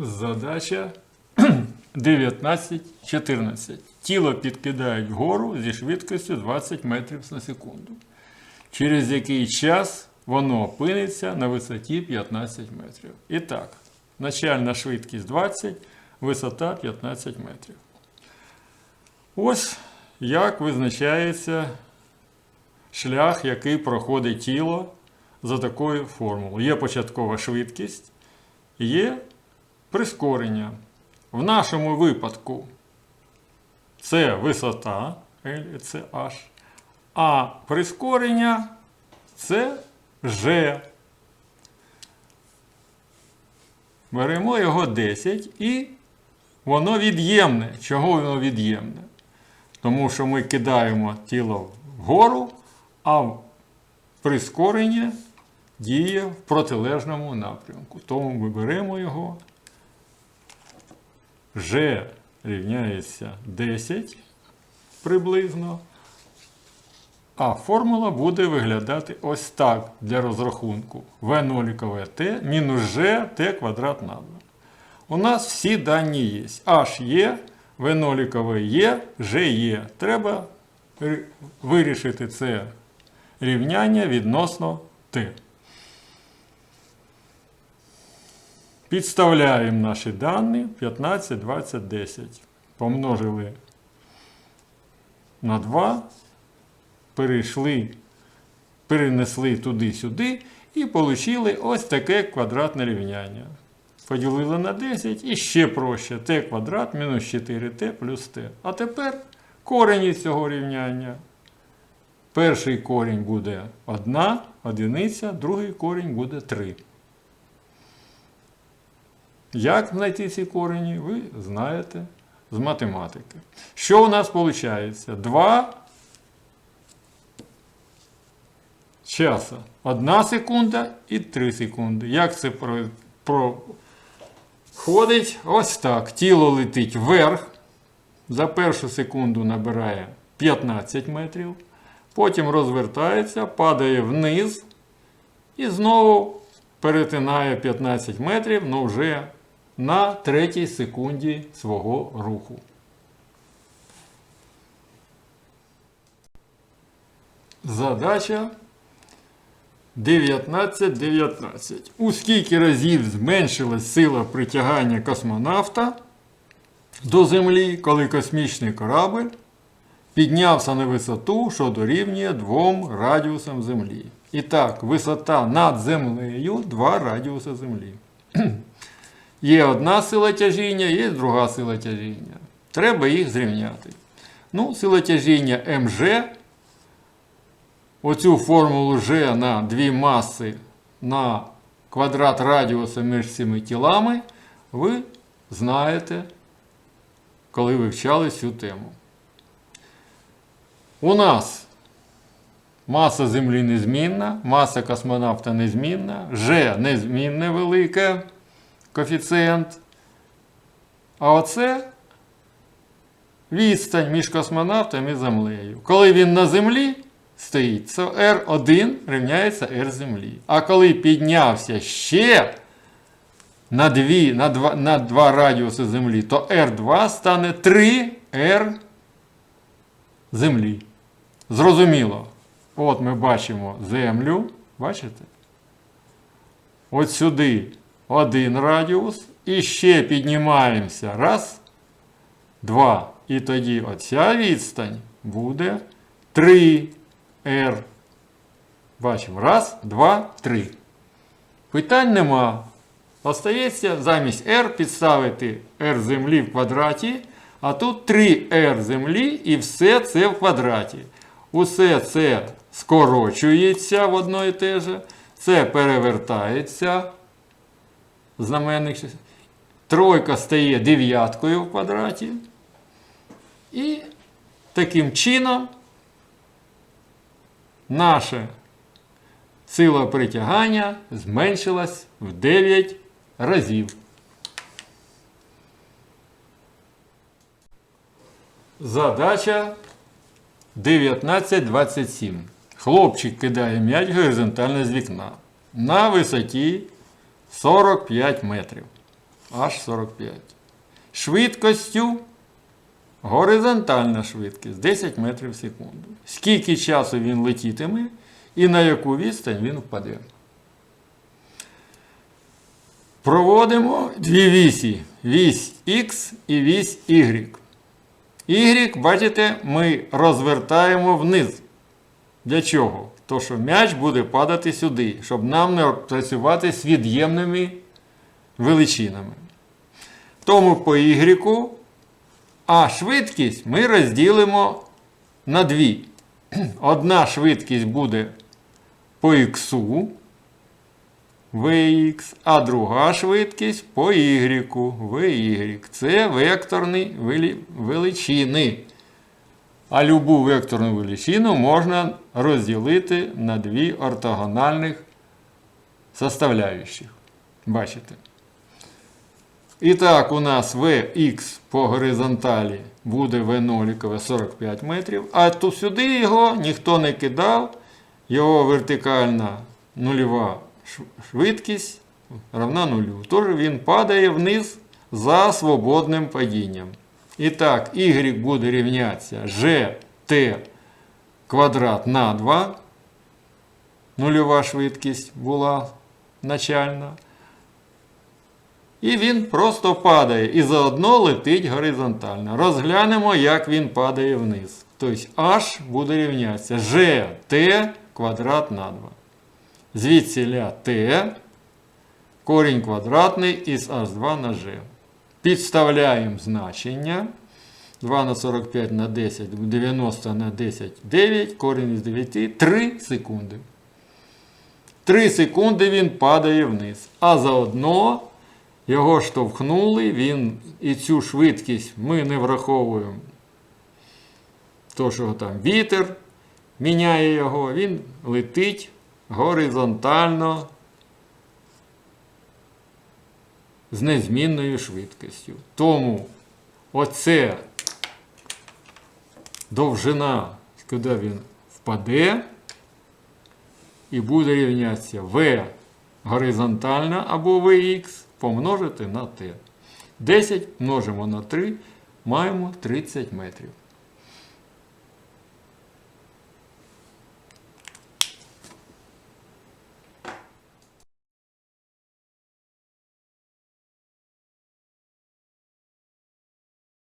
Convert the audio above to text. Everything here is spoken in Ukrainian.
Задача 19.14. Тіло підкидають вгору зі швидкістю 20 метрів на секунду. Через який час воно опиниться на висоті 15 метрів. І так, начальна швидкість 20, висота 15 метрів. Ось як визначається шлях, який проходить тіло за такою формулою. Є початкова швидкість, є прискорення. В нашому випадку це висота L, це H, а прискорення це G. Беремо його 10 і воно від'ємне. Чого воно від'ємне? Тому що ми кидаємо тіло вгору, а прискорення діє в протилежному напрямку. Тому ми беремо його. G рівняється 10 приблизно. А формула буде виглядати ось так для розрахунку. V0 t мінус G t квадрат на 2. У нас всі дані є. H є, V0 є, G є. Треба вирішити це рівняння відносно t. Підставляємо наші дані 15, 20, 10. Помножили на 2, перейшли, перенесли туди-сюди і отримали ось таке квадратне рівняння. Поділили на 10 і ще проще t квадрат мінус 4t плюс t. А тепер корень із цього рівняння. Перший корінь буде 1 одиниця, другий корінь буде 3. Як знайти ці корені, ви знаєте з математики. Що у нас виходить? 2 часа. 1 секунда і 3 секунди. Як це про- проходить? Ось так. Тіло летить вверх. За першу секунду набирає 15 метрів. Потім розвертається, падає вниз і знову перетинає 15 метрів, але вже на третій секунді свого руху. Задача 19.19. У скільки разів зменшилась сила притягання космонавта до Землі, коли космічний корабль піднявся на висоту, що дорівнює двом радіусам Землі. І так, висота над землею два радіуси Землі. Є одна сила тяжіння, є друга сила тяжіння. Треба їх зрівняти. Ну, сила тяжіння МЖ. Оцю формулу G на дві маси на квадрат радіуса між цими тілами ви знаєте, коли вивчали цю тему. У нас маса Землі незмінна, маса космонавта незмінна, G незмінне велике коефіцієнт. А оце відстань між космонавтом і Землею. Коли він на Землі стоїть, то R1 рівняється R Землі. А коли піднявся ще на 2, на 2, на 2 радіуси Землі, то R2 стане 3R Землі. Зрозуміло. От ми бачимо Землю. Бачите? От сюди один радіус. І ще піднімаємося. Раз, два. І тоді оця відстань буде 3R. Бачимо. Раз, два, три. Питань нема. Остається замість R підставити R землі в квадраті, а тут 3R землі і все це в квадраті. Усе це скорочується в одно і те же. Це перевертається. Знаменник. Тройка стає дев'яткою в квадраті. І таким чином наша сила притягання зменшилась в 9 разів. Задача 1927. Хлопчик кидає м'яч горизонтально з вікна на висоті 45 метрів. аж 45. Швидкостю горизонтальна швидкість 10 метрів в секунду. Скільки часу він летітиме і на яку відстань він впаде. Проводимо дві вісі. Вісь X і вісь Y. Y, бачите, ми розвертаємо вниз. Для чого? То, що м'яч буде падати сюди, щоб нам не працювати з від'ємними величинами. Тому по Y, а швидкість ми розділимо на дві. Одна швидкість буде по X, Vx, а друга швидкість по Y, Vy. Це векторні величини. А любу векторну величину можна розділити на дві ортогональних составляючих. Бачите? І так, у нас Vx по горизонталі буде V0 45 метрів, а тут сюди його ніхто не кидав. Його вертикальна нульова швидкість равна нулю. Тож він падає вниз за свободним падінням. І так, y буде рівнятися gt квадрат на 2. Нульова швидкість була начальна. І він просто падає і заодно летить горизонтально. Розглянемо, як він падає вниз. Тобто h буде рівнятися gt квадрат на 2. Звідсіля t корінь квадратний із h2 на g. Підставляємо значення. 2 на 45 на 10, 90 на 10, 9, корінь із 9, 3 секунди. 3 секунди він падає вниз. А заодно його штовхнули, він і цю швидкість ми не враховуємо. То, що там вітер міняє його, він летить горизонтально з незмінною швидкістю. Тому оце довжина, куди він впаде, і буде рівнятися V горизонтальна або Vx помножити на t. 10 множимо на 3, маємо 30 метрів.